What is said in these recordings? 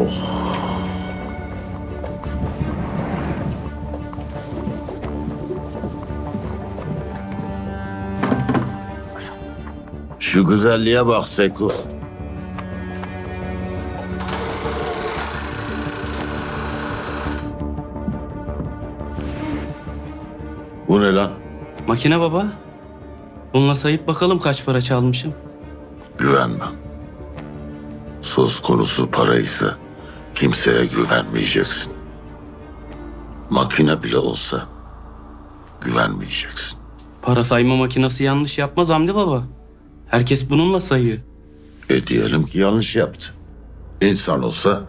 Oh. Şu güzelliğe bak Seko. Bu ne lan? Makine baba. Bununla sayıp bakalım kaç para çalmışım. Güvenmem. Söz konusu para ise kimseye güvenmeyeceksin. Makine bile olsa güvenmeyeceksin. Para sayma makinesi yanlış yapmaz Hamdi baba. Herkes bununla sayıyor. E diyelim ki yanlış yaptı. İnsan olsa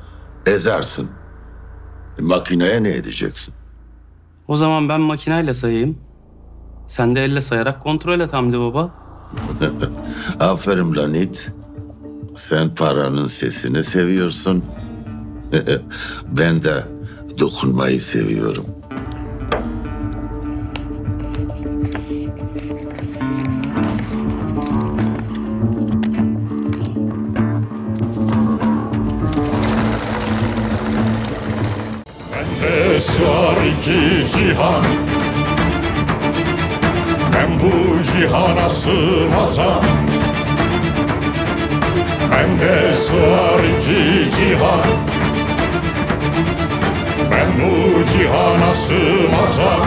ezersin. E, makineye ne edeceksin? O zaman ben makineyle sayayım. Sen de elle sayarak kontrol et Hamdi baba. Aferin lan it. Sen paranın sesini seviyorsun. ben de dokunmayı seviyorum. Sığar iki cihan. Ben bu cihana sığmazam. Bende sığar iki cihan Ben bu cihana sığmazam